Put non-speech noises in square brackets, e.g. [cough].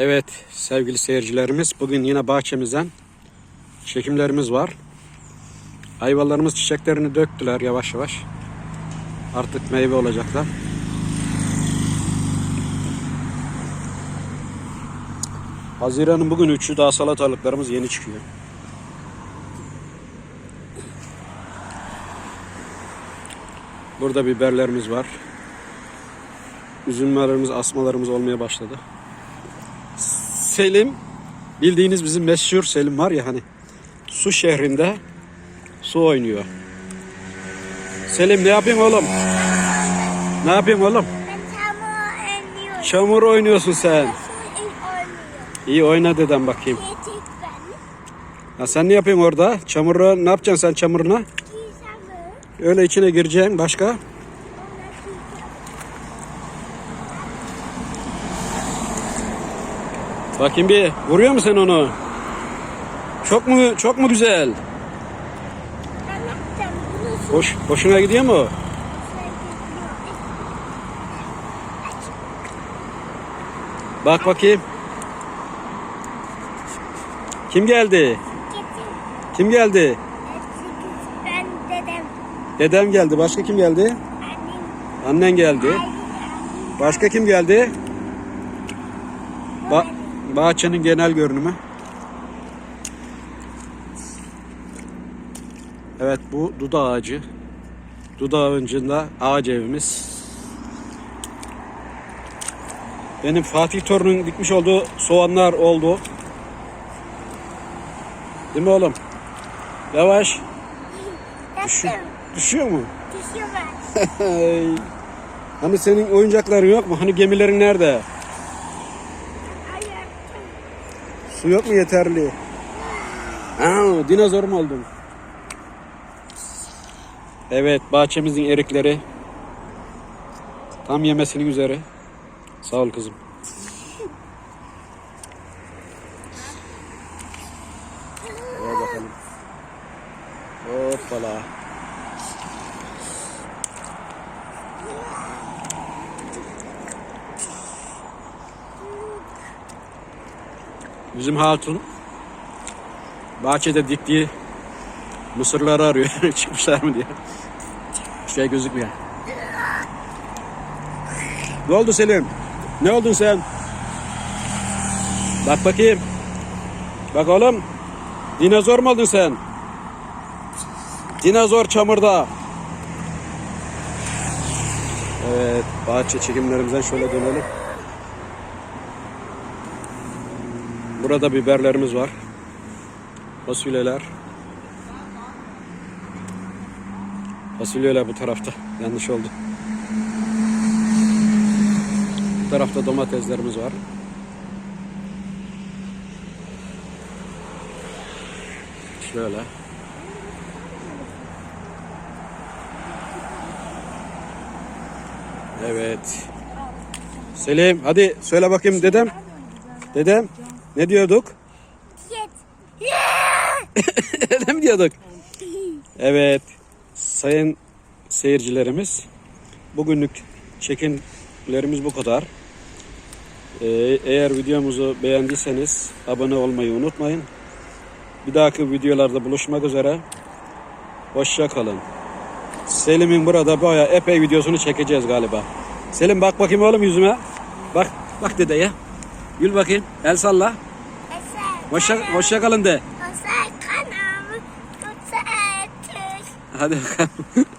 Evet sevgili seyircilerimiz bugün yine bahçemizden çekimlerimiz var. Ayvalarımız çiçeklerini döktüler yavaş yavaş. Artık meyve olacaklar. Haziran'ın bugün 3'ü daha salatalıklarımız yeni çıkıyor. Burada biberlerimiz var. Üzümlerimiz, asmalarımız olmaya başladı. Selim bildiğiniz bizim meşhur Selim var ya hani su şehrinde su oynuyor. Selim ne yapayım oğlum? Ne yapayım oğlum? Ben çamur oynuyorsun sen. İyi oyna dedem bakayım. Ha, sen ne yapıyorsun orada? Çamuru ne yapacaksın sen çamuruna? Öyle içine gireceksin. Başka? Bakayım bir. Vuruyor musun sen onu? Çok mu çok mu güzel? Hoş hoşuna gidiyor mu? Bak bakayım. Kim geldi? Kim geldi? Ben dedem. Dedem geldi. Başka kim geldi? Annem. Annen geldi. Başka kim geldi? Ba bahçenin genel görünümü. Evet bu duda ağacı. Duda ağacında ağaç evimiz. Benim Fatih Torun'un dikmiş olduğu soğanlar oldu. Değil mi oğlum? Yavaş. Düşüyor, Yaptım. düşüyor mu? Düşüyor ben. [laughs] Hani senin oyuncakların yok mu? Hani gemilerin nerede? Su yok mu yeterli? Aa, dinozor mu oldun? Evet, bahçemizin erikleri. Tam yemesinin üzeri. Sağ ol kızım. Ver bakalım. Hoppala. Bizim hatun bahçede diktiği mısırları arıyor. [laughs] Çıkmışlar mı diye. Şey gözükmüyor. Ne oldu Selim? Ne oldun sen? Bak bakayım. Bak oğlum. Dinozor mu oldun sen? Dinozor çamurda. Evet, bahçe çekimlerimizden şöyle dönelim. Burada biberlerimiz var. Fasulyeler. Fasulyeler bu tarafta. Yanlış oldu. Bu tarafta domateslerimiz var. Şöyle. Evet. Selim hadi söyle bakayım dedem. Dedem ne diyorduk? Git. Öyle [laughs] mi diyorduk? Evet. Sayın seyircilerimiz bugünlük çekimlerimiz bu kadar. Ee, eğer videomuzu beğendiyseniz abone olmayı unutmayın. Bir dahaki videolarda buluşmak üzere. Hoşça kalın. Selim'in burada bayağı epey videosunu çekeceğiz galiba. Selim bak bakayım oğlum yüzüme. Bak bak dedeye. Gül bakayım. El salla. Hoşça, hoşça kalın de. Tutsa ertür. Hadi bakalım. [laughs]